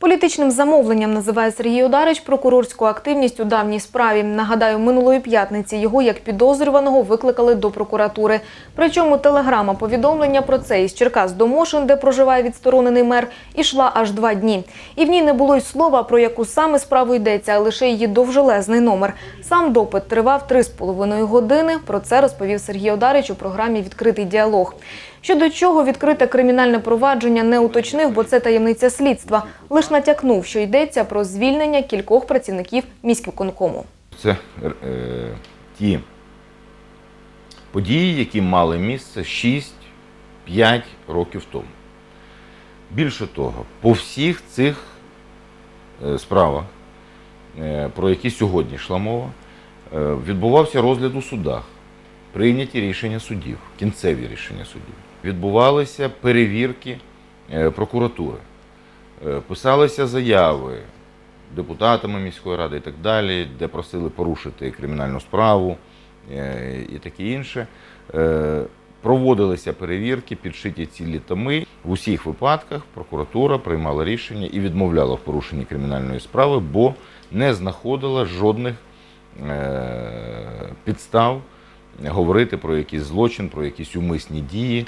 Політичним замовленням називає Сергій Одарич прокурорську активність у давній справі. Нагадаю, минулої п'ятниці його як підозрюваного викликали до прокуратури. Причому телеграма повідомлення про це із Черкас до Мошин, де проживає відсторонений мер, ішла аж два дні. І в ній не було й слова, про яку саме справу йдеться, а лише її довжелезний номер. Сам допит тривав три з половиною години. Про це розповів Сергій Одарич у програмі Відкритий діалог. Щодо чого відкрите кримінальне провадження не уточнив, бо це таємниця слідства. Лиш натякнув, що йдеться про звільнення кількох працівників міськвиконкому. Це е, ті події, які мали місце 6-5 років тому. Більше того, по всіх цих е, справах, е, про які сьогодні йшла мова, е, відбувався розгляд у судах, прийняті рішення судів, кінцеві рішення судів. Відбувалися перевірки е, прокуратури, е, писалися заяви депутатами міської ради і так далі, де просили порушити кримінальну справу е, і таке інше. Проводилися перевірки, підшиті цілі томи. В усіх випадках прокуратура приймала рішення і відмовляла в порушенні кримінальної справи, бо не знаходила жодних підстав говорити про якийсь злочин, про якісь умисні дії.